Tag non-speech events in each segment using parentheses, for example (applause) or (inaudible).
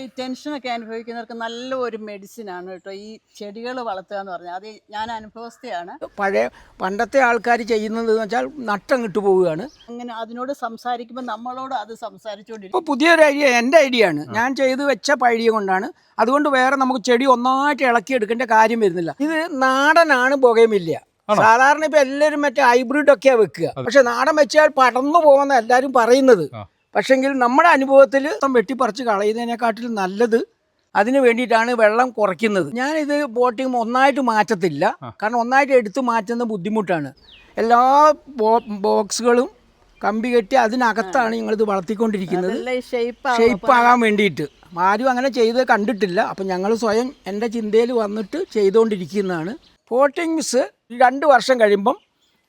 ഈ ടെൻഷനൊക്കെ അനുഭവിക്കുന്നവർക്ക് നല്ല ഒരു മെഡിസിനാണ് കേട്ടോ. ഈ ചെടികൾ വളർത്തുക എന്ന് പറഞ്ഞാൽ അത് ഞാൻ അനുഭവസ്ഥയാണ്. പഴയ പണ്ടത്തെ ആൾക്കാർ ചെയ്യുന്നത് എന്ന് വെച്ചാൽ നട്ടം കിട്ടു പോവുകയാണ്. അങ്ങനെ അതിനോട് സംസാരിക്കുമ്പോൾ നമ്മളോട് അത് സംസാരിച്ചുകൊണ്ടിരിക്കും. ഇപ്പോൾ പുതിയൊരു ഐഡിയ എന്റെ ഐഡിയ ആണ്. ഞാൻ ചെയ്ത് വെച്ച പഴയ കൊണ്ടാണ്. അതുകൊണ്ട് വേറെ നമുക്ക് ചെടി ഒന്നായിട്ട് ഇളക്കി എടുക്കേണ്ട കാര്യം വരുന്നില്ല. ഇത് നാടനാണ് പുകയുമില്ല. സാധാരണ ഇപ്പൊ എല്ലാവരും മറ്റേ ഹൈബ്രിഡ് ഒക്കെയാ വെക്കുക. പക്ഷെ നാടൻ വെച്ചാൽ പടർന്നു പോകുന്ന എല്ലാവരും പറയുന്നത്. പക്ഷെങ്കിൽ നമ്മുടെ അനുഭവത്തിൽ വെട്ടിപ്പറിച്ച് കളയുന്നതിനെക്കാട്ടിലും നല്ലത് അതിന് വേണ്ടിയിട്ടാണ് വെള്ളം കുറയ്ക്കുന്നത്. ഞാനിത് ബോട്ടിങ് ഒന്നായിട്ട് മാറ്റത്തില്ല. കാരണം ഒന്നായിട്ട് എടുത്തു മാറ്റുന്ന ബുദ്ധിമുട്ടാണ്. എല്ലാ ബോക്സുകളും കമ്പി കെട്ടി അതിനകത്താണ് ഞങ്ങളിത് വളർത്തിക്കൊണ്ടിരിക്കുന്നത്. ഷേപ്പ് ആകാൻ വേണ്ടിയിട്ട്. ആരും അങ്ങനെ ചെയ്ത് കണ്ടിട്ടില്ല. അപ്പം ഞങ്ങൾ സ്വയം എന്റെ ചിന്തയിൽ വന്നിട്ട് ചെയ്തുകൊണ്ടിരിക്കുന്നതാണ് പോട്ടിങ്സ് രണ്ട് വർഷം കഴിയുമ്പം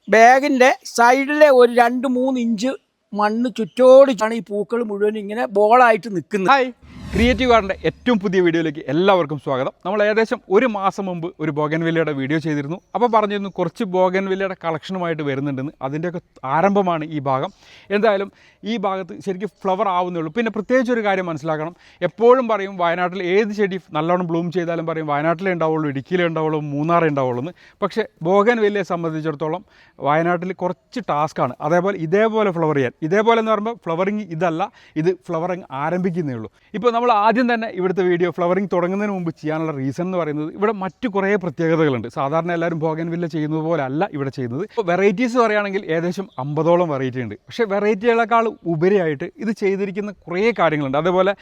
ബാഗിന്റെ സൈഡിലെ ഒരു രണ്ട് മൂന്ന് ഇഞ്ച് മണ്ണ് ചുറ്റോടിച്ചാണ് ഈ പൂക്കൾ മുഴുവൻ ഇങ്ങനെ ബോളായിട്ട് നിൽക്കുന്നത്. ക്രിയേറ്റീവ് ഗാർഡന്റെ ഏറ്റവും പുതിയ വീഡിയോയിലേക്ക് എല്ലാവർക്കും സ്വാഗതം. നമ്മൾ ഏകദേശം ഒരു മാസം മുമ്പ് ഒരു ബോഗൻവില്ലയുടെ വീഡിയോ ചെയ്തിരുന്നു. അപ്പോൾ പറഞ്ഞിരുന്നു കുറച്ച് ബോഗൻവില്ലയുടെ കളക്ഷനുമായിട്ട് വരുന്നുണ്ടെന്ന്. അതിന്റെയൊക്കെ ആരംഭമാണ് ഈ ഭാഗം. എന്തായാലും ഈ ഭാഗത്ത് ശരിക്കും ഫ്ലവർ ആവുന്നേ ഉള്ളൂ. പിന്നെ പ്രത്യേകിച്ച് ഒരു കാര്യം മനസ്സിലാക്കണം. എപ്പോഴും പറയും വയനാട്ടിൽ ഏത് ചെടി നല്ലോണം ബ്ലൂം ചെയ്താലും പറയും വയനാട്ടിലേ ഉണ്ടാവുള്ളൂ ഇടുക്കിയിലേ ഉണ്ടാവുള്ളൂ മൂന്നാറേ ഉണ്ടാവുള്ളൂ എന്ന്. പക്ഷേ ബോഗൻവില്ലയെ സംബന്ധിച്ചിടത്തോളം വയനാട്ടിൽ കുറച്ച് ടാസ്ക്കാണ് അതേപോലെ ഇതേപോലെ ഫ്ലവർ ചെയ്യാൻ. ഇതേപോലെ എന്ന് പറയുമ്പോൾ ഫ്ലവറിങ് ഇതല്ല. ഇത് ഫ്ലവറിങ് ആരംഭിക്കുന്നേ ഉള്ളൂ. ഇപ്പോൾ നമ്മൾ ആദ്യം തന്നെ ഇവിടുത്തെ വീഡിയോ ഫ്ലവറിങ് തുടങ്ങുന്നതിന് മുമ്പ് ചെയ്യാനുള്ള റീസൺ എന്ന് പറയുന്നത് ഇവിടെ മറ്റു കുറേ പ്രത്യേകതകളുണ്ട്. സാധാരണ എല്ലാവരും ബോഗൻവില്ല ചെയ്യുന്നത് പോലെ അല്ല ഇവിടെ ചെയ്യുന്നത്. ഇപ്പോൾ വെറൈറ്റീസ് പറയുകയാണെങ്കിൽ ഏകദേശം അമ്പതോളം വെറൈറ്റി ഉണ്ട്. പക്ഷേ വെറൈറ്റികളെക്കാൾ ഉപരിയായിട്ട് ഇത് ചെയ്തിരിക്കുന്ന കുറേ കാര്യങ്ങളുണ്ട്. അതേപോലെ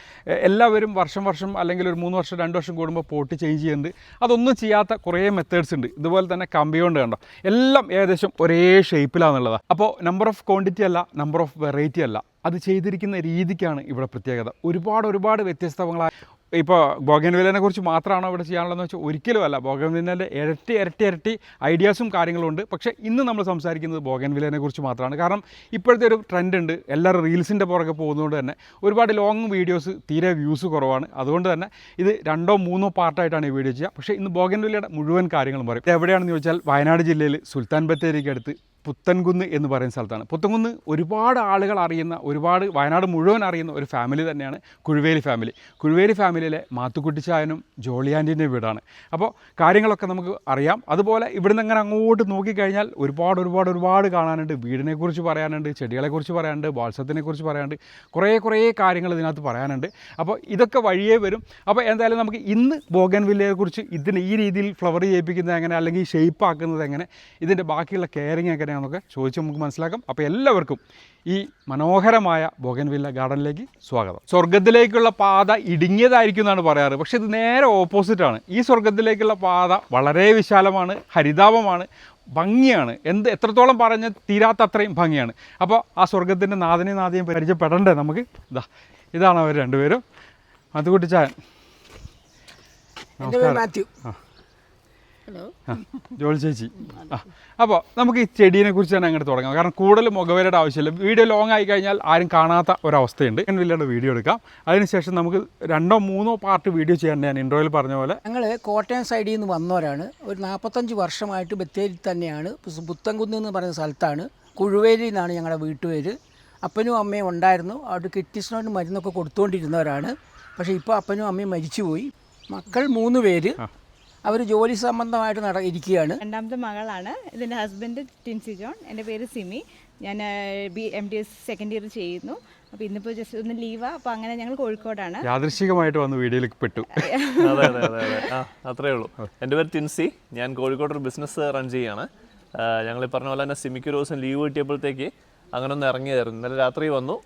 എല്ലാവരും വർഷം വർഷം അല്ലെങ്കിൽ ഒരു മൂന്ന് വർഷം രണ്ട് വർഷം കൂടുമ്പോൾ പോട്ട് ചേഞ്ച് ചെയ്യുന്നുണ്ട്. അതൊന്നും ചെയ്യാത്ത കുറേ മെത്തേഡ്സ് ഉണ്ട്. ഇതുപോലെ തന്നെ കമ്പി കൊണ്ട്? കണ്ടോ എല്ലാം ഏകദേശം ഒരേ ഷേപ്പിലാണെന്നുള്ളതാണ് അപ്പോൾ നമ്പർ ഓഫ് ക്വാണ്ടിറ്റി അല്ല നമ്പർ ഓഫ് വെറൈറ്റി അല്ല. അത് ചെയ്തിരിക്കുന്ന രീതിക്കാണ് ഇവിടെ പ്രത്യേകത. ഒരുപാട് ഒരുപാട് വ്യത്യസ്തങ്ങളായ ഇപ്പോൾ ബോഗൻവില്ലനെ കുറിച്ച് മാത്രമാണോ ഇവിടെ ചെയ്യാനുള്ളതെന്ന് വെച്ചാൽ ഒരിക്കലും അല്ല. ബോഗൻവില്ലന്റെ ഇരട്ടി ഇരട്ടി ഇരട്ടി ഐഡിയാസും കാര്യങ്ങളും ഉണ്ട് പക്ഷേ ഇന്ന് നമ്മൾ സംസാരിക്കുന്നത് ബോഗൻവില്ലനെ കുറിച്ച് മാത്രമാണ് കാരണം ഇപ്പോഴത്തെ ഒരു ട്രെൻഡ് ഉണ്ട്. എല്ലാവരും റീൽസിന്റെ പുറകെ പോകുന്നതുകൊണ്ട് തന്നെ ഒരുപാട് ലോങ് വീഡിയോസ് തീരെ വ്യൂസ് കുറവാണ്. അതുകൊണ്ട് തന്നെ ഇത് രണ്ടോ മൂന്നോ പാർട്ടായിട്ടാണ് ഈ വീഡിയോ ചെയ്യുക. പക്ഷേ ഇന്ന് ബോഗൻവില്ലയുടെ മുഴുവൻ കാര്യങ്ങളും പറയും. എവിടെയാണെന്ന് ചോദിച്ചാൽ വയനാട് ജില്ലയിൽ സുൽത്താൻ ബത്തേരിക്ക് അടുത്ത് പുത്തൻകുന്ന് എന്ന് പറയുന്ന സ്ഥലത്താണ്. പുത്തൻകുന്ന് ഒരുപാട് ആളുകൾ അറിയുന്ന ഒരുപാട് വയനാട് മുഴുവൻ അറിയുന്ന ഒരു ഫാമിലി തന്നെയാണ് കുഴുവേലി ഫാമിലി കുഴുവേലി ഫാമിലിയിലെ മാത്തുക്കുട്ടിച്ചായനും ജോളിയാന്റിന്റെ വീടാണ്. അപ്പോൾ കാര്യങ്ങളൊക്കെ നമുക്ക് അറിയാം. അതുപോലെ ഇവിടുന്ന് അങ്ങനെ അങ്ങോട്ട് നോക്കിക്കഴിഞ്ഞാൽ ഒരുപാട് ഒരുപാട് ഒരുപാട് കാണാനുണ്ട്. വീടിനെക്കുറിച്ച് പറയാനുണ്ട് ചെടികളെക്കുറിച്ച് പറയാനുണ്ട് വാത്സത്തിനെക്കുറിച്ച് പറയാനുണ്ട്. കുറേ കുറേ കാര്യങ്ങൾ ഇതിനകത്ത് പറയാനുണ്ട്. അപ്പോൾ ഇതൊക്കെ വഴിയേ വരും. അപ്പോൾ എന്തായാലും നമുക്ക് ഇന്ന് ബോഗൻ വില്ലയെക്കുറിച്ച് ഇതിന് ഈ രീതിയിൽ ഫ്ലവർ ചെയ്യിപ്പിക്കുന്നത് എങ്ങനെ അല്ലെങ്കിൽ ഷേപ്പ് ആക്കുന്നത് എങ്ങനെ ഇതിന്റെ ബാക്കിയുള്ള കെയറിങ് എങ്ങനെയാണെന്നൊക്കെ ചോദിച്ച് നമുക്ക് മനസ്സിലാക്കാം. അപ്പോൾ എല്ലാവർക്കും ഈ മനോഹരമായ ബോഗൻവില്ല ഗാർഡനിലേക്ക് സ്വാഗതം. സ്വർഗത്തിലേക്കുള്ള പാത ഇടുങ്ങിയതായിരിക്കും എന്നാണ് പറയാറ്. പക്ഷേ ഇത് നേരെ ഓപ്പോസിറ്റാണ് ഈ സ്വർഗത്തിലേക്കുള്ള പാത വളരെ വിശാലമാണ് ഹരിതാപമാണ് ഭംഗിയാണ്. എന്ത് എത്രത്തോളം പറഞ്ഞ് തീരാത്തത്രയും ഭംഗിയാണ്. അപ്പോൾ ആ സ്വർഗത്തിന്റെ നാഥനെ നാഥയും പരിചയപ്പെടണ്ടേ നമുക്ക്? ഇതാ ഇതാണ് അവർ രണ്ടുപേരും. അതുകൂട്ടി ചായൻ. മാത്യു. ആ, ജോളി ചേച്ചി. ആ അപ്പോൾ നമുക്ക് ഈ ചെടീനെ കുറിച്ച് തന്നെ അങ്ങോട്ട് തുടങ്ങാം. കാരണം കൂടുതൽ മുഖവരയുടെ ആവശ്യമില്ല. വീഡിയോ ലോങ് ആയി കഴിഞ്ഞാൽ ആരും കാണാത്ത ഒരവസ്ഥയുണ്ട്. ഞാൻ വില്ലയുടെ വീഡിയോ എടുക്കാം. അതിനുശേഷം നമുക്ക് രണ്ടോ മൂന്നോ പാർട്ട് വീഡിയോ ചെയ്യാൻ ഞാൻ ഇൻട്രോയിൽ പറഞ്ഞ പോലെ. ഞങ്ങൾ കോട്ടയം സൈഡിൽ നിന്ന് വന്നവരാണ്. ഒരു നാൽപ്പത്തഞ്ച് വർഷമായിട്ട് ബത്തേരി തന്നെയാണ്. പുത്തൻകുന്ന് എന്ന് പറയുന്ന സ്ഥലത്താണ്. കുഴുവേലി എന്നാണ് ഞങ്ങളുടെ വീട്ടുപേര്. അപ്പനും അമ്മയും ഉണ്ടായിരുന്നു. അവിടെ കിറ്റിസിനോട് മരുന്നൊക്കെ കൊടുത്തുകൊണ്ടിരുന്നവരാണ് പക്ഷേ ഇപ്പോൾ അപ്പനും അമ്മയും മരിച്ചുപോയി. മക്കൾ മൂന്ന് പേര്. അവർ ജോലി സംബന്ധമായിട്ട് നട ഇരിക്കുകയാണ്. രണ്ടാമത്തെ മകളാണ്. ഇതിന്റെ ഹസ്ബൻഡ് ടിൻസി ജോൺ. എന്റെ പേര് സിമി. ഞാൻ B M D S second year ചെയ്യുന്നു. അപ്പോൾ ഇന്നിപ്പോൾ ജസ്റ്റ് ഒന്ന് ലീവാണ് അപ്പോൾ അങ്ങനെ ഞങ്ങൾ കോഴിക്കോടാണ്. യാദൃശികമായിട്ട് വന്ന് വീഡിയോയിലേക്ക് പെട്ടു. അതെ അതെ അതെ അതെ. ആ അത്രേ ഉള്ളൂ. എന്റെ പേര് ടിൻസി. ഞാൻ കോഴിക്കോട് ഒരു ബിസിനസ് റൺ ചെയ്യാണ്. ഞങ്ങൾ ഈ പറഞ്ഞ പോലെ തന്നെ സിമിക്ക് ഒരു ദിവസം ലീവ് കിട്ടിയപ്പോഴത്തേക്ക് അങ്ങനെ ഒന്ന് ഇറങ്ങിയായിരുന്നു ഇന്നലെ രാത്രി വന്നു.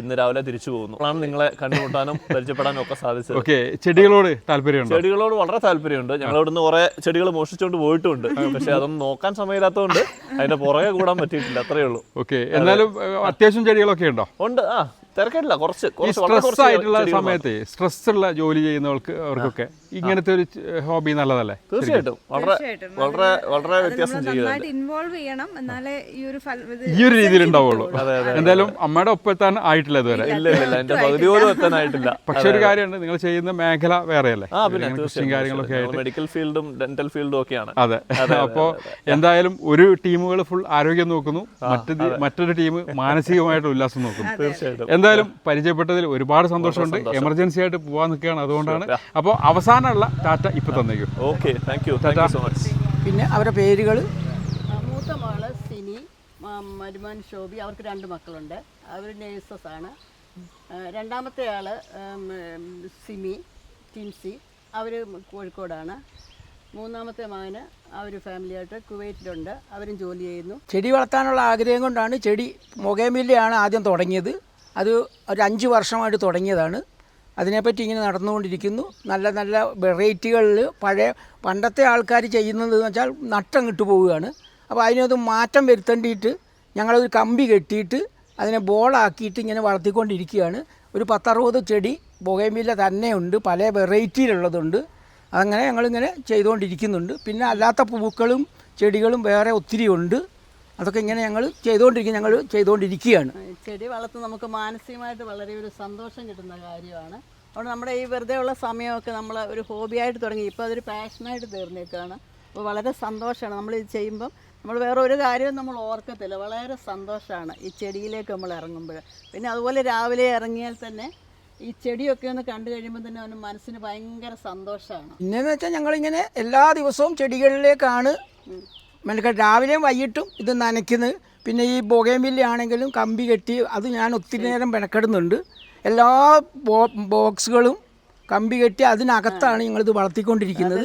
ഇന്ന് രാവിലെ തിരിച്ചു പോകുന്നു. അതാണ് നിങ്ങളെ കണ്ടുമുട്ടാനും പരിചയപ്പെടാനും ഒക്കെ സാധിച്ചത്. ഓക്കെ ചെടികളോട് താല്പര്യമുണ്ട്? ചെടികളോട് വളരെ താല്പര്യമുണ്ട്. ഞങ്ങൾ ഇവിടുന്ന് കുറെ ചെടികൾ മോഷിച്ചുകൊണ്ട് പോയിട്ടുണ്ട്. പക്ഷെ അതൊന്നും നോക്കാൻ സമയമില്ലാത്തതുകൊണ്ട് അതിന്റെ പുറകെ കൂടാൻ പറ്റിയിട്ടില്ല അത്രേ ഉള്ളൂ. ഓക്കെ എന്നാലും അത്യാവശ്യം ചെടികളൊക്കെ ഉണ്ടോ? ഉണ്ട്. ആ തിരക്കില്ല കുറച്ച് കുറച്ച് വളരെ സ്ട്രെസ് ആയിട്ടുള്ള സമയത്ത് സ്ട്രെസ് ഉള്ള ജോലി ചെയ്യുന്നവർക്ക് അവർക്കൊക്കെ ഇങ്ങനത്തെ ഒരു ഹോബി നല്ലതല്ലേ? തീർച്ചയായിട്ടും. വളരെ വളരെ വളരെ വ്യത്യാസം ഇൻവോൾവ് ചെയ്യണം. എന്നാലേ ഈ ഒരു ഈ ഒരു രീതിയിൽ ഉണ്ടാവുള്ളൂ. എന്തായാലും അമ്മയുടെ ഒപ്പം എത്താൻ ആയിട്ടില്ല ഇതുവരെ. ഇല്ല ഇല്ല എന്റെ പകുതി പോലും എത്താനായിട്ടില്ല. (laughs) പക്ഷെ ഒരു കാര്യമുണ്ട്. നിങ്ങൾ ചെയ്യുന്ന മേഖല വേറെയല്ലേ? ആ പിന്നെ കാര്യങ്ങളൊക്കെ ആയിട്ട്. മെഡിക്കൽ ഫീൽഡും ഡെന്റൽ ഫീൽഡും ഒക്കെയാണ്. അതെ. അപ്പോൾ എന്തായാലും ഒരു ടീമുകൾ ഫുൾ ആരോഗ്യം നോക്കുന്നു. മറ്റു മറ്റൊരു ടീം മാനസികമായിട്ട് ഉല്ലാസം നോക്കുന്നു. തീർച്ചയായിട്ടും. എന്തായാലും പരിചയപ്പെട്ടതിൽ ഒരുപാട് സന്തോഷമുണ്ട്. എമർജൻസി ആയിട്ട് പോകാൻ നിൽക്കുകയാണ്. അതുകൊണ്ടാണ് അപ്പോൾ അവസാനമുള്ള ടാറ്റ ഇപ്പൊ തന്നേക്കും. Okay thank you tata. So much പിന്നെ അവരുടെ പേരുകൾ മൂത്ത മകൾ സിനി മരുമാൻ ശോഭി. അവർക്ക് രണ്ട് മക്കളുണ്ട്. അവർ നേഴ്സസ് ആണ് രണ്ടാമത്തെ ആൾ സിമി ടിൻസി. അവർ കോഴിക്കോടാണ്. മൂന്നാമത്തെ മകന് അവർ ഫാമിലിയായിട്ട് കുവൈറ്റിലുണ്ട്. അവരും ജോലി ചെയ്യുന്നു. ചെടി വളർത്താനുള്ള ആഗ്രഹം കൊണ്ടാണ് ചെടി മൊഗേമില്ലയാണ് ആദ്യം തുടങ്ങിയത്. അത് ഒരു അഞ്ച് വർഷമായിട്ട് തുടങ്ങിയതാണ്. അതിനെപ്പറ്റി ഇങ്ങനെ നടന്നുകൊണ്ടിരിക്കുന്നു. നല്ല നല്ല വെറൈറ്റികളിൽ പഴയ പണ്ടത്തെ ആൾക്കാർ ചെയ്യുന്നത് എന്ന് വെച്ചാൽ നട്ടം കിട്ടു പോവുകയാണ്. അപ്പോൾ അതിനകത്ത് മാറ്റം വരുത്തേണ്ടിയിട്ട് ഞങ്ങളൊരു കമ്പി കെട്ടിയിട്ട് അതിനെ ബോളാക്കിയിട്ട് ഇങ്ങനെ വളർത്തിക്കൊണ്ടിരിക്കുകയാണ്. ഒരു പത്തറുപത് ചെടി ബൊഗേമില്ല തന്നെയുണ്ട് പല വെറൈറ്റിയിലുള്ളതുണ്ട്. അങ്ങനെ ഞങ്ങളിങ്ങനെ ചെയ്തുകൊണ്ടിരിക്കുന്നുണ്ട്. പിന്നെ അല്ലാത്ത പൂക്കളും ചെടികളും വേറെ ഒത്തിരി ഉണ്ട്. അതൊക്കെ ഇങ്ങനെ ഞങ്ങൾ ചെയ്തുകൊണ്ടിരിക്കും ഞങ്ങൾ ചെയ്തുകൊണ്ടിരിക്കുകയാണ്. ചെടി വളർത്ത് നമുക്ക് മാനസികമായിട്ട് വളരെ ഒരു സന്തോഷം കിട്ടുന്ന കാര്യമാണ്. അതുകൊണ്ട് നമ്മുടെ ഈ വെറുതെ ഉള്ള സമയമൊക്കെ നമ്മൾ ഒരു ഹോബിയായിട്ട് തുടങ്ങി ഇപ്പോൾ അതൊരു പാഷനായിട്ട് തീർന്നേക്കാണ്. അപ്പോൾ വളരെ സന്തോഷമാണ്. നമ്മൾ ഇത് ചെയ്യുമ്പം നമ്മൾ വേറെ ഒരു കാര്യവും നമ്മൾ ഓർക്കത്തില്ല. വളരെ സന്തോഷമാണ് ഈ ചെടിയിലേക്ക് നമ്മൾ ഇറങ്ങുമ്പോൾ പിന്നെ അതുപോലെ രാവിലെ ഇറങ്ങിയാൽ തന്നെ ഈ ചെടിയൊക്കെ ഒന്ന് കണ്ടു കഴിയുമ്പോൾ തന്നെ അവന് മനസ്സിന് ഭയങ്കര സന്തോഷമാണ്. പിന്നെയെന്ന് വെച്ചാൽ ഞങ്ങളിങ്ങനെ എല്ലാ ദിവസവും ചെടികളിലേക്കാണ് മെനക്കെട്ട് രാവിലെയും വൈകിട്ടും ഇത് നനയ്ക്കുന്നത്. പിന്നെ ഈ ബൊഗേമില്ല ആണെങ്കിലും കമ്പി കെട്ടി അത് ഞാൻ ഒത്തിരി നേരം മെനക്കെടുന്നുണ്ട്. എല്ലാ ബോക്സുകളും കമ്പി കെട്ടി അതിനകത്താണ് ഞങ്ങളിത് വളർത്തിക്കൊണ്ടിരിക്കുന്നത്.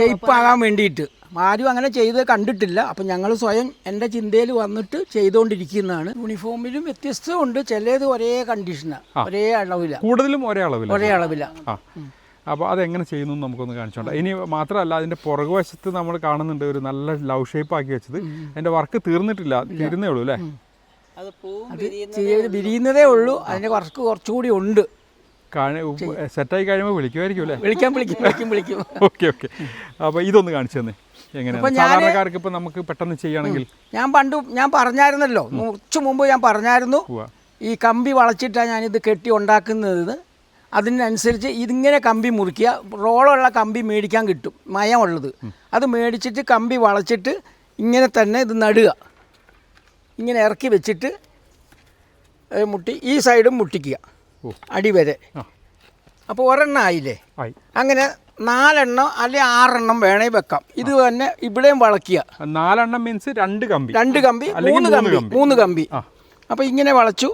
ഷെയ്പ്പാകാൻ വേണ്ടിയിട്ട്. ആരും അങ്ങനെ ചെയ്ത് കണ്ടിട്ടില്ല. അപ്പം ഞങ്ങൾ സ്വയം എന്റെ ചിന്തയിൽ വന്നിട്ട് ചെയ്തുകൊണ്ടിരിക്കുന്നതാണ് യൂണിഫോമിലും വ്യത്യസ്തമുണ്ട്. ചിലത് ഒരേ കണ്ടീഷനാണ് ഒരേ അളവില്ല കൂടുതലും ഒരേ അളവില്ല ഒരേ അളവിലാണ് ആ. അപ്പോൾ അതെങ്ങനെ ചെയ്യുന്നു എന്ന് നമുക്കൊന്ന് കാണിച്ചോണ്ട. ഇനി മാത്രമല്ല അതിന്റെ പുറകുവശത്ത് നമ്മൾ കാണുന്നുണ്ട് ഒരു നല്ല ലവ് ഷേപ്പ് ആക്കി വെച്ചത്. അതിന്റെ വർക്ക് തീർന്നിട്ടില്ല തീരുന്നേ ഉള്ളൂ അല്ലേ? അത് വിരിയുന്നതേ ഉള്ളൂ. അതിന്റെ വർക്ക് കുറച്ചുകൂടി ഉണ്ട്. സെറ്റായി കഴിയുമ്പോൾ വിളിക്കുമായിരിക്കും അല്ലേ? വിളിക്കാൻ വിളിക്കും വിളിക്കും (laughs) വിളിക്കും. Okay okay. അപ്പോൾ ഇതൊന്ന് കാണിച്ചു തന്നെ എങ്ങനെയാണ് സാധാരണക്കാർക്ക് ഇപ്പം നമുക്ക് പെട്ടെന്ന് ചെയ്യുകയാണെങ്കിൽ ഞാൻ പണ്ട് ഞാൻ പറഞ്ഞായിരുന്നല്ലോ. കുറച്ച് മുമ്പ് ഞാൻ പറഞ്ഞായിരുന്നു. ഈ കമ്പി വളച്ചിട്ടാണ് ഞാനിത് കെട്ടി ഉണ്ടാക്കുന്നത്. അതിനനുസരിച്ച് ഇതിങ്ങനെ കമ്പി മുറിക്കുക റോളുള്ള കമ്പി മേടിക്കാൻ കിട്ടും മയമുള്ളത്. അത് മേടിച്ചിട്ട് കമ്പി വളച്ചിട്ട് ഇങ്ങനെ തന്നെ ഇത് നടുക. ഇങ്ങനെ ഇറക്കി വെച്ചിട്ട് മുട്ടി ഈ സൈഡും മുട്ടിക്കുക. അടിവരെ അടി വരെ. അപ്പോൾ ഒരെണ്ണം ആയില്ലേ? ആയി. അങ്ങനെ നാലെണ്ണം അല്ലെ ആറെണ്ണം വേണേ വെക്കാം. ഇത് തന്നെ ഇവിടെയും വളയ്ക്കുക. നാലെണ്ണം മീൻസ് രണ്ട് കമ്പി. രണ്ട് കമ്പി മൂന്ന് കമ്പി. മൂന്ന് കമ്പി. അപ്പൊ അപ്പോൾ ഇങ്ങനെ വളച്ചു.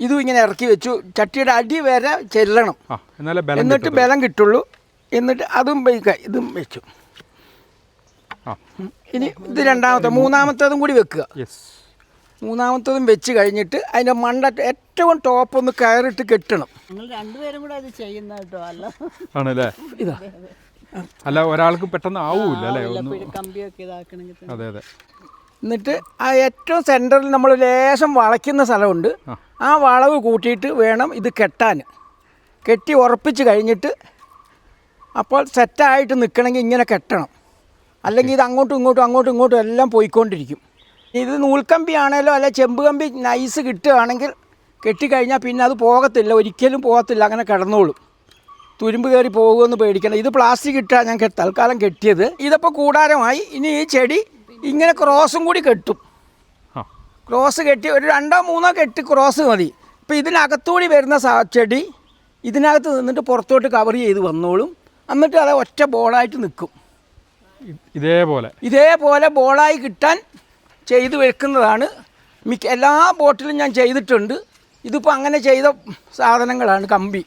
ഇതും ഇങ്ങനെ ഇറക്കി വെച്ചു. ചട്ടിയുടെ അടി വരെ ചെല്ലണം. ആ എന്നാലേ ബലം എന്നിട്ട്. ബലം കിട്ടുള്ളൂ. എന്നിട്ട് അതും വയ്ക്കുക ഇതും വെച്ചു. ആ. ഇനി ഇത് രണ്ടാമത്തെ മൂന്നാമത്തേതും കൂടി വെക്കുക. യെസ് മൂന്നാമത്തതും വെച്ച് കഴിഞ്ഞിട്ട് അതിന്റെ മണ്ട ഏറ്റവും ടോപ്പ് ഒന്ന് കയറിട്ട് കെട്ടണം. ഞങ്ങൾ രണ്ടുപേരും കൂടെ അത് ചെയ്യുന്ന കേട്ടോ അല്ല. ആണല്ലേ? ഇതാ. അല്ല ഒരാൾക്ക് പെട്ടെന്ന് ആവൂല അല്ലേ? പിഴ- കമ്പിയൊക്കെ ഇതാക്കണമെങ്കിൽ അതെ അതെ. എന്നിട്ട് ആ ഏറ്റവും സെന്ററിൽ നമ്മൾ ലേശം വളയ്ക്കുന്ന സ്ഥലമുണ്ട്. ആ. വളവ് കൂട്ടിയിട്ട് വേണം ഇത് കെട്ടാൻ. കെട്ടി ഉറപ്പിച്ച് കഴിഞ്ഞിട്ട് അപ്പോൾ സെറ്റായിട്ട് നിൽക്കണമെങ്കിൽ ഇങ്ങനെ കെട്ടണം. അല്ലെങ്കിൽ ഇത് അങ്ങോട്ടും ഇങ്ങോട്ടും അങ്ങോട്ടും ഇങ്ങോട്ടും എല്ലാം പോയിക്കൊണ്ടിരിക്കും. ഇത് നൂൽക്കമ്പി ആണേലോ അല്ല ചെമ്പ് കമ്പി നൈസ് കിട്ടുകയാണെങ്കിൽ കെട്ടിക്കഴിഞ്ഞാൽ പിന്നെ അത് പോകത്തില്ല. ഒരിക്കലും പോകത്തില്ല. അങ്ങനെ കിടന്നോളും. തുരുമ്പ് കയറി പോകുമെന്ന് പേടിക്കണം ഇത് പ്ലാസ്റ്റിക് ഇട്ടാണ് ഞാൻ തൽക്കാലം കെട്ടിയത്. ഇതിപ്പോൾ കൂടാരമായി. ഇനി ഈ ചെടി ഇങ്ങനെ ക്രോസും കൂടി കെട്ടും. ക്രോസ് കെട്ടി ഒരു രണ്ടോ മൂന്നോ കെട്ടി ക്രോസ് മതി. ഇപ്പോൾ ഇതിനകത്തുകൂടി വരുന്ന ചെടി ഇതിനകത്ത് നിന്നിട്ട് പുറത്തോട്ട് കവർ ചെയ്ത് വന്നോളും. എന്നിട്ട് അത് ഒറ്റ ബോളായിട്ട് നിൽക്കും ഇതേപോലെ. ഇതേപോലെ ബോളായി കിട്ടാൻ ചെയ്തു വെക്കുന്നതാണ്. മിക്ക എല്ലാ ബോട്ടിലും ഞാൻ ചെയ്തിട്ടുണ്ട്. ഇതിപ്പോൾ അങ്ങനെ ചെയ്ത സാധനങ്ങളാണ് കമ്പി.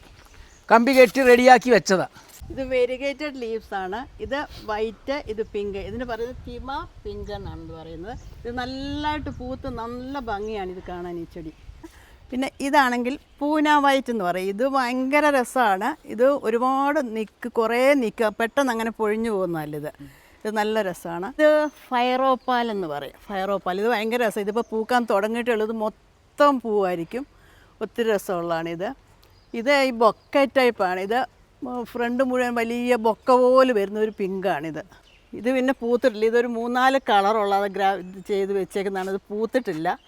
കമ്പി കെട്ടി റെഡിയാക്കി വെച്ചതാണ് ഇത് വെരിഗേറ്റഡ് ലീവ്സ് ആണ്. ഇത് വൈറ്റ് ഇത് പിങ്ക് ഇതിന് പറയുന്നത് തിമ പിങ്ക് എന്നാണ് ഇത് പറയുന്നത്. ഇത് നല്ലതായിട്ട് പൂത്ത് നല്ല ഭംഗിയാണ് ഇത് കാണാൻ ഈ ചെടി. പിന്നെ ഇതാണെങ്കിൽ പൂന വൈറ്റ് എന്ന് പറയും. ഇത് ഭയങ്കര രസമാണ്. ഇത് ഒരുപാട് നിൽക്ക് കുറേ നിൽക്കുക പെട്ടെന്ന് അങ്ങനെ പൊഴിഞ്ഞു പോകുന്നതല്ല ഇത്. ഇത് നല്ല രസമാണ്. ഇത് ഫയറോപ്പാൽ എന്ന് പറയും. ഫയറോപ്പാൽ ഇത് ഭയങ്കര രസം. ഇതിപ്പോൾ പൂക്കാൻ തുടങ്ങിയിട്ടുള്ളത് മൊത്തം പൂവായിരിക്കും. ഒത്തിരി രസമുള്ളതാണിത് ഇത്. ഈ ബൊക്കെ ടൈപ്പാണ് ഇത് ഫ്രണ്ട് മുഴുവൻ വലിയ ബൊക്ക പോലെ വരുന്ന ഒരു പിങ്കാണിത് ഇത് പിന്നെ പൂത്തിട്ടില്ല. ഇതൊരു മൂന്നാൽ കളറുള്ള അത് ഗ്രാ ചെയ്ത് വെച്ചേക്കുന്നതാണ്. ഇത് പൂത്തിട്ടില്ല.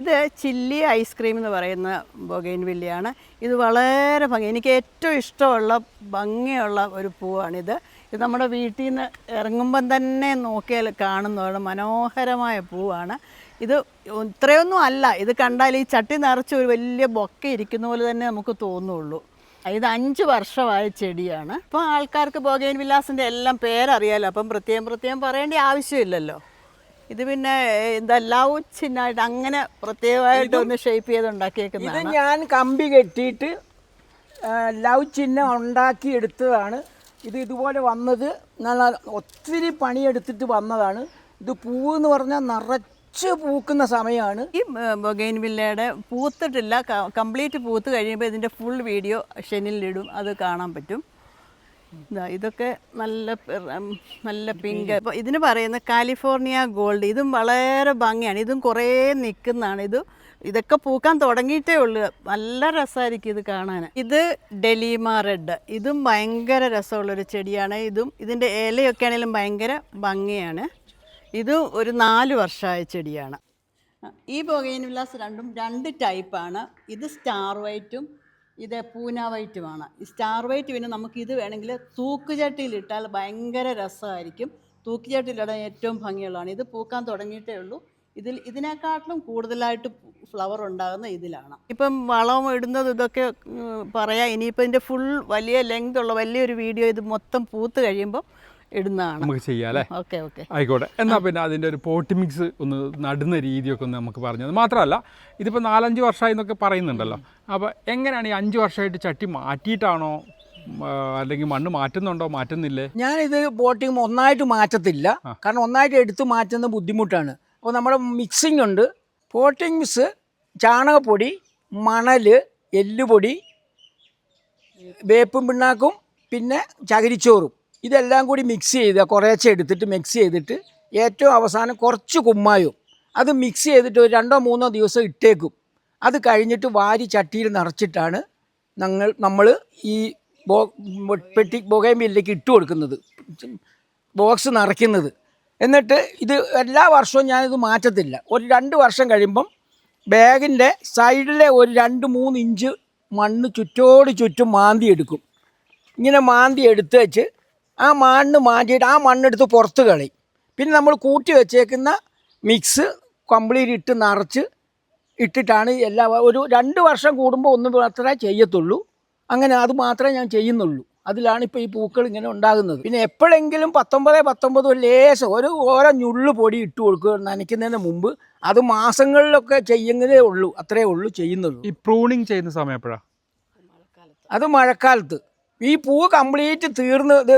ഇത് ചില്ലി ഐസ്ക്രീം എന്ന് പറയുന്ന ബൊഗൈൻ വില്ലിയാണ്. ഇത് വളരെ ഭംഗി എനിക്ക് ഏറ്റവും ഇഷ്ടമുള്ള ഭംഗിയുള്ള ഒരു പൂവാണിത്. ഇത് നമ്മുടെ വീട്ടിൽ നിന്ന് ഇറങ്ങുമ്പം തന്നെ നോക്കിയാൽ കാണുന്നതാണ് മനോഹരമായ പൂവാണ്. ഇത് ഇത്രയൊന്നും അല്ല. ഇത് കണ്ടാൽ ഈ ചട്ടി നിറച്ച് ഒരു വലിയ ബൊക്കെ ഇരിക്കുന്ന പോലെ തന്നെ നമുക്ക് തോന്നുള്ളൂ. ഇത് അഞ്ച് വർഷമായ ചെടിയാണ്. ഇപ്പോൾ ആൾക്കാർക്ക് ബോഗൈൻ വിലാസിന്റെ എല്ലാം പേരറിയാലോ അപ്പം പ്രത്യേകം പ്രത്യേകം പറയേണ്ട ആവശ്യമില്ലല്ലോ. ഇത് പിന്നെ ഇതെല്ലാവും ലവ് അങ്ങനെ പ്രത്യേകമായിട്ട് ഒന്ന് ഷേപ്പ് ചെയ്ത് ഇത് ഞാൻ കമ്പി കെട്ടിയിട്ട് ലവ് ചിഹ്നം ഉണ്ടാക്കി എടുത്തതാണ് ഇത് ഇതുപോലെ വന്നത് നല്ല ഒത്തിരി പണിയെടുത്തിട്ട് വന്നതാണ്. ഇത് പൂവെന്ന് പറഞ്ഞാൽ നിറച്ച് പൂക്കുന്ന സമയമാണ് ഈ ബൊഗൈൻ വില്ലയുടെ പൂത്തിട്ടില്ല. കംപ്ലീറ്റ് പൂത്ത് കഴിയുമ്പോൾ ഇതിന്റെ ഫുൾ വീഡിയോ ഷെനിലിടും. അത് കാണാൻ പറ്റും. ഇതാ ഇതൊക്കെ നല്ല നല്ല പിങ്ക്. അപ്പോൾ ഇതിന് പറയുന്ന കാലിഫോർണിയ ഗോൾഡ്. ഇതും വളരെ ഭംഗിയാണ്. ഇതും കുറേ നിൽക്കുന്നതാണ്. ഇത് ഇതൊക്കെ പൂക്കാൻ തുടങ്ങിയിട്ടേ ഉള്ളൂ. നല്ല രസമായിരിക്കും ഇത് കാണാൻ ഇത് ഡെലീമ റെഡ്. ഇതും ഭയങ്കര രസമുള്ളൊരു ചെടിയാണ്. ഇതും ഇതിന്റെ ഇലയൊക്കെ ആണെങ്കിലും ഭയങ്കര ഭംഗിയാണ്. ഇത് ഒരു നാല് വർഷമായ ചെടിയാണ്. ഈ ബൊഗൈൻ വിലാസ് രണ്ടും രണ്ട് ടൈപ്പാണ്. ഇത് സ്റ്റാർ വൈറ്റും ഇത് പൂന വൈറ്റുമാണ്. ഈ സ്റ്റാർ വൈറ്റ് പിന്നെ നമുക്ക് ഇത് വേണമെങ്കിൽ തൂക്കുചട്ടിയിലിട്ടാൽ ഭയങ്കര രസമായിരിക്കും. തൂക്കുചട്ടിയിലിടാൻ ഏറ്റവും ഭംഗിയുള്ളതാണ്. ഇത് പൂക്കാൻ തുടങ്ങിയിട്ടേ ഉള്ളൂ. ഇതിൽ ഇതിനെക്കാട്ടിലും കൂടുതലായിട്ട് ഫ്ലവർ ഉണ്ടാകുന്ന ഇതിലാണ്. ഇപ്പം വളം ഇടുന്നത് ഇതൊക്കെ പറയാം. ഇനിയിപ്പോൾ ഇതിന്റെ ഫുൾ വലിയ ലെങ്ത് ഉള്ള വലിയൊരു വീഡിയോ ഇത് മൊത്തം പൂത്ത് കഴിയുമ്പോൾ ഇടുന്നതാണ്. നമുക്ക് ചെയ്യാം അല്ലേ ഓക്കെ ഓക്കെ. ആയിക്കോട്ടെ. എന്നാൽ പിന്നെ അതിന്റെ ഒരു പോട്ടി മിക്സ് ഒന്ന് നടുന്ന രീതിയൊക്കെ ഒന്ന് നമുക്ക് പറഞ്ഞത് മാത്രമല്ല ഇതിപ്പോൾ നാലഞ്ച് വർഷമായി എന്നൊക്കെ പറയുന്നുണ്ടല്ലോ. അപ്പോൾ എങ്ങനെയാണ് ഈ അഞ്ച് വർഷമായിട്ട് ചട്ടി മാറ്റിയിട്ടാണോ അല്ലെങ്കിൽ മണ്ണ് മാറ്റുന്നുണ്ടോ മാറ്റുന്നില്ലേ? ഞാനിത് ബോട്ടിങ് ഒന്നായിട്ട് മാറ്റത്തില്ല. കാരണം ഒന്നായിട്ട് എടുത്ത് മാറ്റുന്ന ബുദ്ധിമുട്ടാണ്. അപ്പോൾ നമ്മുടെ മിക്സിംഗ് ഉണ്ട്. പോട്ടിങ് മിക്സ് ചാണകപ്പൊടി മണൽ എല്ലുപൊടി വേപ്പും പിണ്ണാക്കും പിന്നെ ചകിരിച്ചോറും. ഇതെല്ലാം കൂടി മിക്സ് ചെയ്ത് കുറേശ്ശെ എടുത്തിട്ട് മിക്സ് ചെയ്തിട്ട് ഏറ്റവും അവസാനം കുറച്ച് കുമ്മായും. അത് മിക്സ് ചെയ്തിട്ട് ഒരു രണ്ടോ മൂന്നോ ദിവസം ഇട്ടേക്കും. അത് കഴിഞ്ഞിട്ട് വാരി ചട്ടിയിൽ നിറച്ചിട്ടാണ് ഞങ്ങൾ നമ്മൾ ഈ ബോ പെട്ടി ബൊഗൈമില്ലേക്ക് ഇട്ട് കൊടുക്കുന്നത്. ബോക്സ് നിറയ്ക്കുന്നത്. എന്നിട്ട് ഇത് എല്ലാ വർഷവും ഞാനിത് മാറ്റത്തില്ല. ഒരു രണ്ട് വർഷം കഴിയുമ്പം ബാഗിന്റെ സൈഡിലെ ഒരു രണ്ട് മൂന്ന് ഇഞ്ച് മണ്ണ് ചുറ്റോട് ചുറ്റും മാന്തി എടുക്കും. ഇങ്ങനെ മാന്തി എടുത്ത് വെച്ച് ആ മണ്ണ് മാറ്റിയിട്ട് ആ മണ്ണെടുത്ത് പുറത്ത് കളി. പിന്നെ നമ്മൾ കൂട്ടി വെച്ചേക്കുന്ന മിക്സ് കംപ്ലീറ്റ് ഇട്ട് നിറച്ച് ഇട്ടിട്ടാണ് എല്ലാ ഒരു രണ്ട് വർഷം കൂടുമ്പോൾ ഒന്ന് മാത്രമേ ചെയ്യത്തുള്ളൂ. അങ്ങനെ അത് മാത്രമേ ഞാൻ ചെയ്യുന്നുള്ളൂ. അതിലാണ് ഇപ്പോൾ ഈ പൂക്കൾ ഇങ്ങനെ ഉണ്ടാകുന്നത്. പിന്നെ എപ്പോഴെങ്കിലും പത്തൊമ്പത് പത്തൊമ്പത് ഒരു ലേശം ഒരു ഓരോ ഞുള്ളു പൊടി ഇട്ട് കൊടുക്കുക നനയ്ക്കുന്നതിന് മുമ്പ് അത് മാസങ്ങളിലൊക്കെ ചെയ്യുന്നതേ ഉള്ളൂ അത്രേ ഉള്ളൂ ചെയ്യുന്നുള്ളൂ. ഈ പ്രൂണിങ് ചെയ്യുന്ന സമയം എപ്പോഴാണ് അത് മഴക്കാലത്ത്. ഈ പൂവ് കംപ്ലീറ്റ് തീർന്ന് ഇത്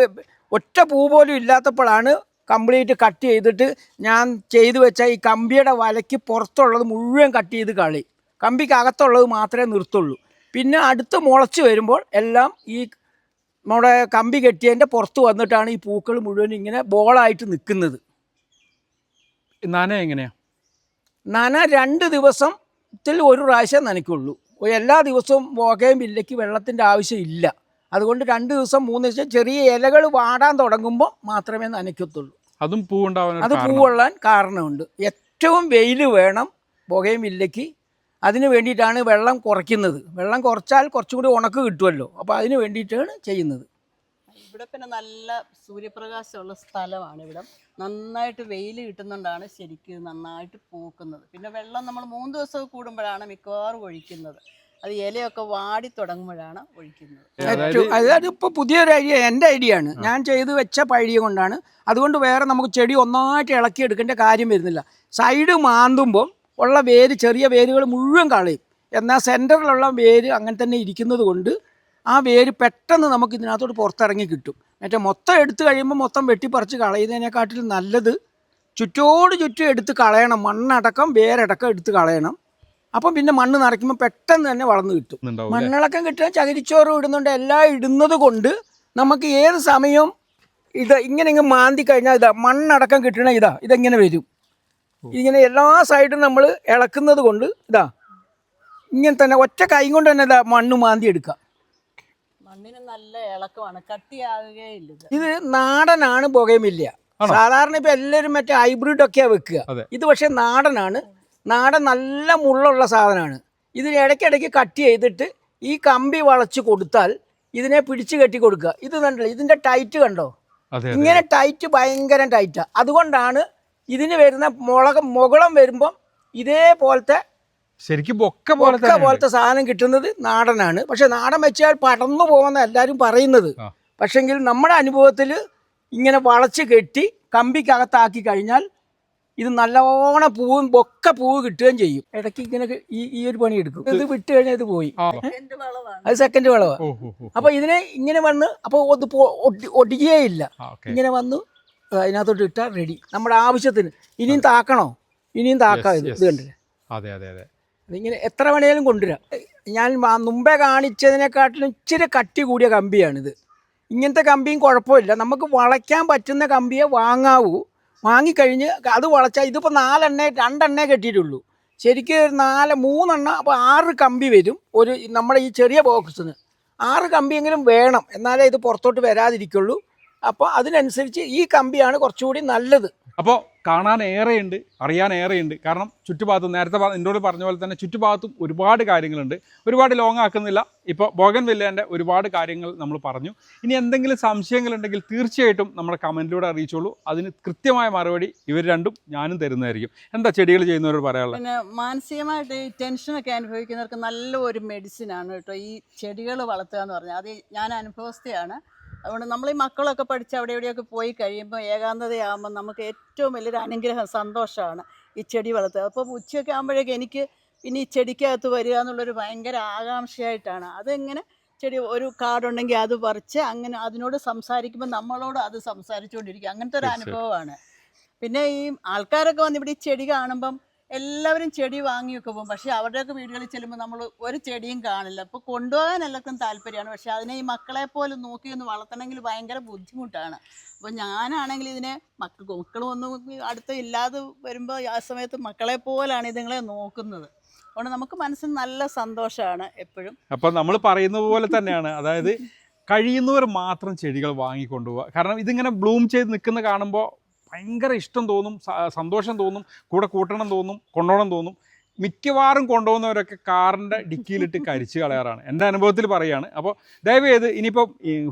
ഒറ്റ പൂ പോലും ഇല്ലാത്തപ്പോഴാണ് കംപ്ലീറ്റ് കട്ട് ചെയ്തിട്ട് ഞാൻ ചെയ്തു വെച്ച ഈ കമ്പിയുടെ വലയ്ക്ക് പുറത്തുള്ളത് മുഴുവൻ കട്ട് ചെയ്ത് കളി. കമ്പിക്ക് അകത്തുള്ളത് മാത്രമേ നിർത്തുള്ളൂ. പിന്നെ അടുത്ത് മുളച്ച് വരുമ്പോൾ എല്ലാം ഈ നമ്മുടെ കമ്പി കെട്ടിയതിന്റെ പുറത്ത് വന്നിട്ടാണ് ഈ പൂക്കൾ മുഴുവൻ ഇങ്ങനെ ബോളായിട്ട് നിൽക്കുന്നത്. നന എങ്ങനെയാണ് നന രണ്ട് ദിവസത്തിൽ ഒരു പ്രാവശ്യം നനയ്ക്കുള്ളൂ. എല്ലാ ദിവസവും പോകയും വില്ലയ്ക്ക് വെള്ളത്തിന്റെ ആവശ്യം ഇല്ല. അതുകൊണ്ട് രണ്ട് ദിവസം മൂന്ന് ദിവസം ചെറിയ ഇലകൾ വാടാൻ തുടങ്ങുമ്പോൾ മാത്രമേ നനയ്ക്കത്തുള്ളൂ. അതും പൂ ഉണ്ടാവാൻ അത് പൂവൊള്ളാൻ കാരണമുണ്ട്. ഏറ്റവും വെയിൽ വേണം പുകയും ഇല്ലയ്ക്ക്. അതിന് വേണ്ടിയിട്ടാണ് വെള്ളം കുറയ്ക്കുന്നത്. വെള്ളം കുറച്ചാൽ കുറച്ചും കൂടി ഉണക്ക് കിട്ടുമല്ലോ. അപ്പോൾ അതിന് വേണ്ടിയിട്ടാണ് ചെയ്യുന്നത്. ഇവിടെ പിന്നെ നല്ല സൂര്യപ്രകാശമുള്ള സ്ഥലമാണ് ഇവിടെ. നന്നായിട്ട് വെയിൽ കിട്ടുന്നുണ്ടാണ് ശരിക്കും നന്നായിട്ട് പൂക്കുന്നത്. പിന്നെ വെള്ളം നമ്മൾ മൂന്ന് ദിവസം കൂടുമ്പോഴാണ് മിക്കവാറും ഒഴിക്കുന്നത്. അത് ഇലയൊക്കെ വാടി തുടങ്ങുമ്പോഴാണ് ഒഴിക്കുന്നത്. അതായത് ഇപ്പോൾ പുതിയൊരു ഐഡിയ എന്റെ ഐഡിയ ആണ്. ഞാൻ ചെയ്ത് വെച്ച പഴിയ കൊണ്ടാണ്. അതുകൊണ്ട് വേറെ നമുക്ക് ചെടി ഒന്നായിട്ട് ഇളക്കി എടുക്കേണ്ട കാര്യം വരുന്നില്ല. സൈഡ് മാന്തുമ്പോൾ ഉള്ള വേര് ചെറിയ വേരുകൾ മുഴുവൻ കളയും. എന്നാൽ സെന്ററിലുള്ള വേര് അങ്ങനെ തന്നെ ഇരിക്കുന്നത് കൊണ്ട് ആ വേര് പെട്ടെന്ന് നമുക്ക് ഇതിനകത്തോട്ട് പുറത്തിറങ്ങി കിട്ടും. മറ്റേ മൊത്തം എടുത്തു കഴിയുമ്പോൾ മൊത്തം വെട്ടിപ്പറിച്ച് കളയുന്നതിനെക്കാട്ടിലും നല്ലത് ചുറ്റോട് ചുറ്റും എടുത്ത് കളയണം. മണ്ണടക്കം വേരടക്കം എടുത്ത് കളയണം. അപ്പം പിന്നെ മണ്ണ് നിറയ്ക്കുമ്പോൾ പെട്ടെന്ന് തന്നെ വളർന്നു കിട്ടും. മണ്ണിളക്കം കിട്ടാൻ ചകിരിച്ചോറ് ഇടുന്നുണ്ട് എല്ലാം ഇടുന്നത് കൊണ്ട് നമുക്ക് ഏത് സമയവും ഇത് ഇങ്ങനെ ഇങ്ങനെ മാന്തി കഴിഞ്ഞാൽ ഇതാ മണ്ണടക്കം കിട്ടണ ഇതാ ഇതെങ്ങനെ വരും? ഇങ്ങനെ എല്ലാ സൈഡും നമ്മൾ ഇളക്കുന്നത് കൊണ്ട് ഇതാ ഇങ്ങനെ തന്നെ ഒറ്റ കൈ കൊണ്ട് തന്നെ ഇതാ മണ്ണ് മാന്തി എടുക്കാം. മണ്ണിന് നല്ല ഇളക്കമാണ് കട്ടിയാകുകയില്ല ഇത്. ഇത് നാടനാണ് പുകയുമില്ല. സാധാരണ ഇപ്പൊ എല്ലാവരും മറ്റേ ഹൈബ്രിഡ് ഒക്കെയാ വെക്കുക. ഇത് പക്ഷെ നാടനാണ്. നാടൻ നല്ല മുള്ളുള്ള സാധനമാണ്. ഇതിന് ഇടയ്ക്കിടയ്ക്ക് കട്ട് ചെയ്തിട്ട് ഈ കമ്പി വളച്ച് കൊടുത്താൽ ഇതിനെ പിടിച്ചു കെട്ടി കൊടുക്കുക. ഇത് കണ്ടല്ലോ? ഇതിന്റെ ടൈറ്റ് കണ്ടോ? ഇങ്ങനെ ടൈറ്റ് ഭയങ്കര ടൈറ്റാണ് അതുകൊണ്ടാണ് ഇതിന് വരുന്ന മുളക മുകളം വരുമ്പം ഇതേപോലത്തെ ശരിക്കും ബൊക്ക പോലെ ഒക്കെ തന്നെ പോലത്തെ സാധനം കിട്ടുന്നത് നാടനാണ്. പക്ഷെ നാടൻ വെച്ചാൽ പടർന്നു പോകുന്ന എല്ലാവരും പറയുന്നത്. പക്ഷെങ്കിൽ നമ്മുടെ അനുഭവത്തിൽ ഇങ്ങനെ വളച്ച് കെട്ടി കമ്പിക്കകത്താക്കി കഴിഞ്ഞാൽ ഇത് നല്ലോണം പൂവും ഒക്കെ പൂവ് കിട്ടുകയും ചെയ്യും. ഇടയ്ക്ക് ഇങ്ങനെ ഈ ഈ ഒരു പണി എടുക്കും. ഇത് വിട്ട് കഴിഞ്ഞാൽ ഇത് പോയി. അത് സെക്കൻഡ് വിളവ്. അപ്പൊ ഇതിനെ ഇങ്ങനെ വന്ന് അപ്പൊ ഇത് പോ- ഒടി- ഒടിയുകയില്ല ആ, ഇങ്ങനെ വന്നു അതിനകത്തോട്ട് ഇട്ടാൽ റെഡി നമ്മുടെ ആവശ്യത്തിന്. ഇനിയും താക്കണോ? ഇനിയും താക്കാം ഇത്. കണ്ടില്ലേ? അതെ അതെ അതെ. അതിങ്ങനെ എത്ര വേണേലും കൊണ്ടുവരാം. ഞാൻ മുമ്പേ കാണിച്ചതിനെക്കാട്ടിലും ഇച്ചിരി കട്ടി കൂടിയ കമ്പിയാണിത്. ഇങ്ങനത്തെ കമ്പിയും കുഴപ്പമില്ല. നമുക്ക് വളയ്ക്കാൻ പറ്റുന്ന കമ്പിയെ വാങ്ങാവൂ. വാങ്ങിക്കഴിഞ്ഞ് അത് വളച്ചാൽ ഇതിപ്പോൾ നാലെണ്ണേ രണ്ടെണ്ണേ കെട്ടിയിട്ടുള്ളൂ. ശരിക്കും നാല് മൂന്നെണ്ണ അപ്പോൾ ആറ് കമ്പി വരും ഒരു നമ്മുടെ ഈ ചെറിയ ബോക്സിന്. ആറ് കമ്പിയെങ്കിലും വേണം എന്നാലേ ഇത് പുറത്തോട്ട് വരാതിരിക്കുള്ളൂ. അപ്പോൾ അതിനനുസരിച്ച് ഈ കമ്പിയാണ് കുറച്ചുകൂടി നല്ലത്. അപ്പോൾ കാണാൻ ഏറെയുണ്ട് അറിയാൻ ഏറെയുണ്ട്. കാരണം ചുറ്റുഭാഗത്തും നേരത്തെ എന്നോട് പറഞ്ഞ പോലെ തന്നെ ചുറ്റുഭാഗത്തും ഒരുപാട് കാര്യങ്ങളുണ്ട്. ഒരുപാട് ലോങ് ആക്കുന്നില്ല. ഇപ്പോൾ ബോഗൻ വില്ലേന്റെ ഒരുപാട് കാര്യങ്ങൾ നമ്മൾ പറഞ്ഞു. ഇനി എന്തെങ്കിലും സംശയങ്ങളുണ്ടെങ്കിൽ തീർച്ചയായിട്ടും നമ്മുടെ കമന്റിലൂടെ അറിയിച്ചോളൂ. അതിന് കൃത്യമായ മറുപടി ഇവർ രണ്ടും ഞാനും തരുന്നതായിരിക്കും. എന്താ ചെടികൾ ചെയ്യുന്നവരോട് പറയാനുള്ളത്? പിന്നെ മാനസികമായിട്ട് ടെൻഷനൊക്കെ അനുഭവിക്കുന്നവർക്ക് നല്ല ഒരു മെഡിസിനാണ് കേട്ടോ. ഈ ചെടികൾ വളർത്തുക എന്ന് പറഞ്ഞാൽ അത് ഞാൻ അനുഭവസ്ഥയാണ്. അതുകൊണ്ട് നമ്മൾ ഈ മക്കളൊക്കെ പഠിച്ച് അവിടെ എവിടെയൊക്കെ പോയി കഴിയുമ്പോൾ ഏകാന്തതയാകുമ്പോൾ നമുക്ക് ഏറ്റവും വലിയൊരു അനുഗ്രഹം സന്തോഷമാണ് ഈ ചെടി വളർത്തുക. അപ്പോൾ ഉച്ചയൊക്കെ ആകുമ്പോഴേക്ക് എനിക്ക് പിന്നെ ഈ ചെടിക്കകത്ത് വരിക എന്നുള്ളൊരു ഭയങ്കര ആകാംക്ഷയായിട്ടാണ്. അതെങ്ങനെ ചെടി ഒരു കാടുണ്ടെങ്കിൽ അത് പറിച്ച് അങ്ങനെ അതിനോട് സംസാരിക്കുമ്പോൾ നമ്മളോട് അത് സംസാരിച്ചുകൊണ്ടിരിക്കും അങ്ങനത്തെ ഒരു അനുഭവമാണ്. പിന്നെ ഈ ആൾക്കാരൊക്കെ വന്ന് ഇവിടെ ഈ ചെടി കാണുമ്പം എല്ലാവരും ചെടി വാങ്ങിയൊക്കെ പോകും. പക്ഷേ അവരുടെയൊക്കെ വീടുകളിൽ ചെല്ലുമ്പോൾ നമ്മൾ ഒരു ചെടിയും കാണില്ല. അപ്പോൾ കൊണ്ടുപോകാൻ എല്ലാവർക്കും താല്പര്യമാണ്. പക്ഷേ അതിനെ ഈ മക്കളെ പോലെ നോക്കി ഒന്ന് വളർത്തണമെങ്കിൽ ഭയങ്കര ബുദ്ധിമുട്ടാണ്. അപ്പോൾ ഞാനാണെങ്കിൽ ഇതിനെ മക്കൾ മക്കളും ഒന്നും അടുത്ത് ഇല്ലാതെ വരുമ്പോൾ ആ സമയത്ത് മക്കളെ പോലാണ് ഇതുങ്ങളെ നോക്കുന്നത്. അതുകൊണ്ട് നമുക്ക് മനസ്സിന് നല്ല സന്തോഷമാണ് എപ്പോഴും. അപ്പോൾ നമ്മൾ പറയുന്നത് പോലെ തന്നെയാണ്. അതായത് കഴിയുന്നവർ മാത്രം ചെടികൾ വാങ്ങിക്കൊണ്ടുപോകുക കാരണം ഇതിങ്ങനെ ബ്ലൂം ചെയ്ത് നിൽക്കുന്ന കാണുമ്പോൾ ഭയങ്കര ഇഷ്ടം തോന്നും സന്തോഷം തോന്നും കൂടെ കൂട്ടണം തോന്നും കൊണ്ടോണം തോന്നും. മിക്കവാറും കൊണ്ടുപോകുന്നവരൊക്കെ കാറിന്റെ ഡിക്കിയിലിട്ട് കരിച്ച് കളയാറാണ്. എന്റെ അനുഭവത്തിൽ പറയുകയാണ് അപ്പോൾ ദയവ് ചെയ്ത് ഇനിയിപ്പോൾ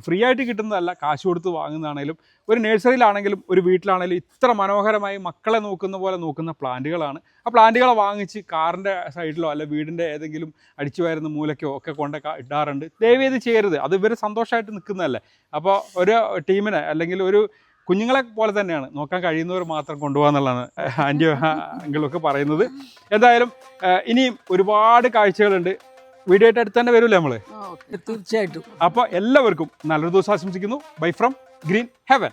ഫ്രീ ആയിട്ട് കിട്ടുന്നതല്ല കാശ് കൊടുത്ത് വാങ്ങുന്നതാണേലും ഒരു നഴ്സറിയിലാണെങ്കിലും ഒരു വീട്ടിലാണെങ്കിലും ഇത്ര മനോഹരമായി മക്കളെ നോക്കുന്ന പോലെ നോക്കുന്ന പ്ലാന്റുകളാണ്. ആ പ്ലാന്റുകളെ വാങ്ങിച്ച് കാറിന്റെ സൈഡിലോ അല്ല വീടിന്റെ ഏതെങ്കിലും അടിച്ചു വരുന്ന മൂലയ്ക്കോ ഒക്കെ കൊണ്ട് ഇടാറുണ്ട്. ദയവ് ചെയ്ത് ചെയ്യരുത്. അത് ഇവർ സന്തോഷമായിട്ട് നിൽക്കുന്നതല്ലേ അപ്പോൾ ഒരു ടീമിനെ അല്ലെങ്കിൽ ഒരു കുഞ്ഞുങ്ങളെ പോലെ തന്നെയാണ്. നോക്കാൻ കഴിയുന്നവർ മാത്രം കൊണ്ടുപോകാന്നുള്ളതാണ് ആന്റി അങ്കിളൊക്കെ പറയുന്നത്. എന്തായാലും ഇനിയും ഒരുപാട് കാഴ്ചകളുണ്ട്. വീഡിയോ ആയിട്ട് അടുത്ത് തന്നെ വരൂല്ലേ നമ്മൾ? തീർച്ചയായിട്ടും. അപ്പോൾ എല്ലാവർക്കും നല്ലൊരു ദിവസം ആശംസിക്കുന്നു. Bye from green heaven